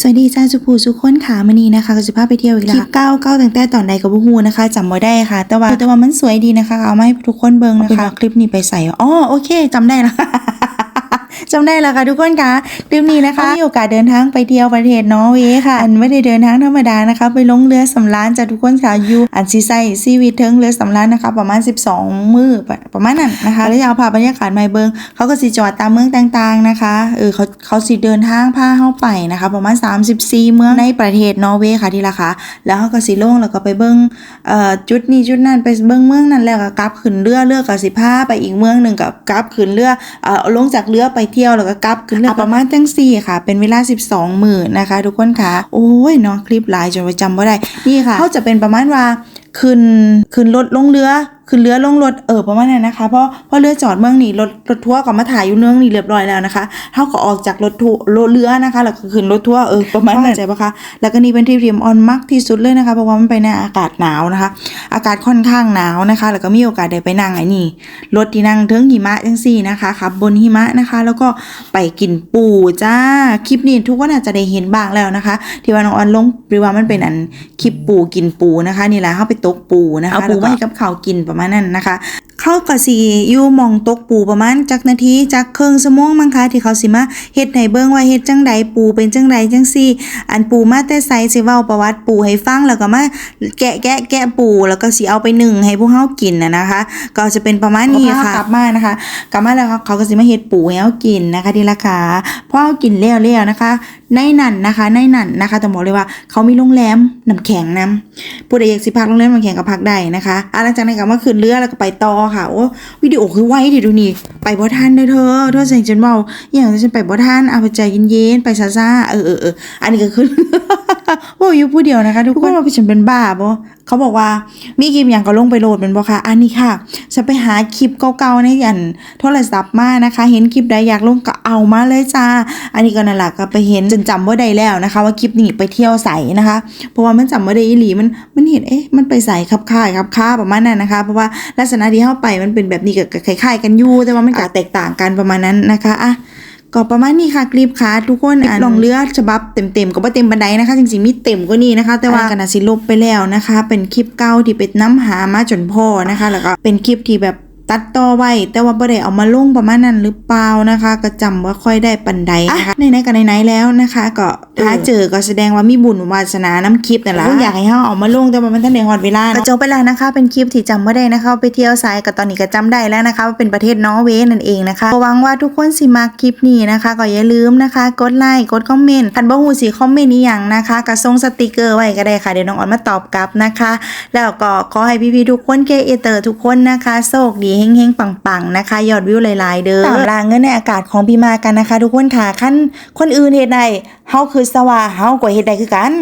สวัสดีจ้าสุภูสุกคนค่ะมันนี้นะคะก็จะพาไปเที่ยวอีกแล้วคลิปเก้าเก้าตั้งแต่ตอนใดกับบุฮูนะคะจำไม่ได้ค่ะ แต่ว่าแต่ว่ามันสวยดีนะคะเอามาให้ทุกคนเบิ่งนะคะคลิปนี้ไปใส่อ๋อโอเคจำได้แล้ว จำได้แล้วค่ะทุกคนค่ะคลิปนี้นะคะมีโอกาสเดินทางไปเที่ยวประเทศนอร์เวย์ค่ะ อันไม่ได้เดินทางธรรมดานะคะ ไปลงเรือสำราญจากทุกคนค่ะอยู่อันซีไซซีวิตเทิงเรือสำราญนะคะ ประมาณ 12 มือประประมาณนั้นนะคะ แล้วจะเอาพาบรรยากาศมาให้เบิงเขาก็สิจอดตามเมืองต่างๆนะคะเออเขาเขาสิเดินทางพาเข้าไปนะคะ ประมาณ 34 เมืองในประเทศนอร์เวย์ค่ะที่ราคาแล้วเขาก็สิลงแล้วก็ไปเบิงเอ่อจุดนี้จุดนั้นไปเบิงเมืองนั้นแล้วก็กลับขึ้นเรือเรือก็สิพาไปอีกเมืองหนึ่งกับกลับขึ้นเรือเอ่อลงจากเรือไปเที่ยวแล้วก็กลับขึ้นเรือประมาณจังสี่ค่ะ เป็นเวลา 12 หมื่นนะคะ ทุกคนค่ะ โอ้ยเนาะคลิปหลายจนว่าจำไม่ได้ นี่ค่ะเขาจะเป็นประมาณว่าขึ้นขึ้นรถลงเรือ ขึ้นเรือลงรถเออประมาณนั้นนะคะเพราะเพราะเรือจอดเมืองนี่รถรถทัวร์ก็มาถ่ายอยู่เมืองนี่เรียบร้อยแล้วนะคะเขาก็ออกจากรถทัวร์รถเรือนะคะแล้วก็ขึ้นรถทัวร์เออประมาณนั้นเข้าใจปะคะแล้วก็นี่เป็นทริปที่ออนมากที่สุดเลยนะคะเพราะว่ามันไปในอากาศหนาวนะคะ อากาศค่อนข้างหนาวนะคะ แล้วก็มีโอกาสได้ไปนั่งไอ้นี่รถที่นั่งเทิงหิมะจังซี่นะคะขับบนหิมะนะคะ แล้วก็ไปกินปูจ้าคลิปนี้ทุกคนอาจจะได้เห็นบ้างแล้วนะคะ ที่ว่าน้องออนลงหรือว่ามันเป็นอันคลิปปูกินปูนะคะ นี่แหละเข้าไปตกปูนะคะเอาปูมาให้กับข้าวกินประมาณนั้นนะคะ เข้ากับสีอยู่หมองตกปูประมาณจักนาทีจักครึ่งชั่วโมงมั้งคะที่เขาสิมาเฮ็ดให้เบิ่งว่าเฮ็ดจังใดปูเป็นจังใดจังซี่ อันปูมาแต่ไสสิเว้าประวัติปูให้ฟังแล้วก็มาแกะแกะแกะปูแล้วก็สิเอาไปนึ่งให้พวกเฮากินน่ะนะคะ ก็จะเป็นประมาณนี้ค่ะกลับมานะคะกลับมาแล้วเขาก็สิมาเฮ็ดปูให้เฮากินนะคะที่ราคาพอเฮากินแล้วแล้วนะคะในนั่นนะคะในนั่นนะคะต้องบอกเลยว่าเขามีโรงแรมน้ำแข็งนํผู้ใดอยากสิพักโรงแรมน้ำแข็งก็พักได้นะคะอะหลังจากนั้นก็มาขึ้นเรือแล้วก็ไปต่อค่ะโอ้วิดีโอคือไว้ดิดูนี่ไปบ่ทันเด้อเธอเธอสั่งจนเบาอย่างฉันไปบ่ทันเอาไปใจเย็นๆไปซาซาเออเอออันนี้ก็คือ โอ้อยู่ผู้เดียวนะคะ ทุกคนว่าฉันเป็นบ้าบ่เขาบอกว่ามีคลิปอย่างก็ลงไปโหลดเป็นบ่ค่ะ อันนี้ค่ะจะไปหาคลิปเก่าๆในอันโทรศัพท์มานะคะ เห็นคลิปใดอยากลงก็เอามาเลยจ้า อันนี้ก็นั่นแหละก็ไปเห็นจนจำว่าได้แล้วนะคะ ว่าคลิปนี้ไปเที่ยวใสนะคะ เพราะว่ามันจำว่าได้อีหลีมันมันเห็นเอ๊ะมันไปใส่ขับค่ายขับค่าประมาณนั้นนะคะ เพราะว่าลักษณะที่เข้าไปมันเป็นแบบนี้กับคล้ายๆกันอยู่แต่ว่ามันก็แตกต่างกันประมาณนั้นนะคะอะ ก็ประมาณนี้ค่ะคลิปค่ะทุกคนอ่านลองเลือฉบับเต็มๆก็บ่เต็มบันไดนะคะ จริงๆมีเต็มกว่านี้นะคะ แต่ว่ากันนะสิลบไปแล้วนะคะ เป็นคลิปเก่าที่เป็นน้ำหามาจนพ่อนะคะ แล้วก็เป็นคลิปที่แบบ ตัดต่อไว้ แต่ว่าบ่ได้เอามาลงประมาณนั้นหรือเปล่านะคะ ก็จำว่าค่อยได้ปันใดนะคะในๆกันไหนๆแล้วนะคะ ก็ถ้าเจอก็แสดงว่ามีบุญวาสนาน้ำคลิปนั่นแหละอยากให้เฮาเอามาลงแต่ว่ามันทันได้ฮอดเวลาก็จบไปแล้วนะคะ เป็นคลิปที่จำบ่ได้นะคะไปเที่ยวไซก็ตอนนี้ก็จำได้แล้วนะคะว่าเป็นประเทศนอร์เวย์นั่นเองนะคะก็หวังว่าทุกคนสิมาคลิปนี้นะคะ ก็อย่าลืมนะคะ กดไลค์กดคอมเมนต์คันบ่ฮู้สิคอมเมนต์อีหยังนะคะก็ส่งสติกเกอร์ไว้ก็ได้ค่ะเดี๋ยวน้องออนมาตอบกลับนะคะ แล้วก็ขอให้พี่ๆทุกคนเคเอเตอร์ทุกคนนะคะโชคดีเฮงๆปังๆนะคะยอดวิวหลายๆ เด้อตามลางเงินในอากาศของพี่มากันนะคะ ทุกคนค่ะขั้นคนอื่นเหตุใดเฮาคือสว่าเฮาก็เหตุใดคือกัน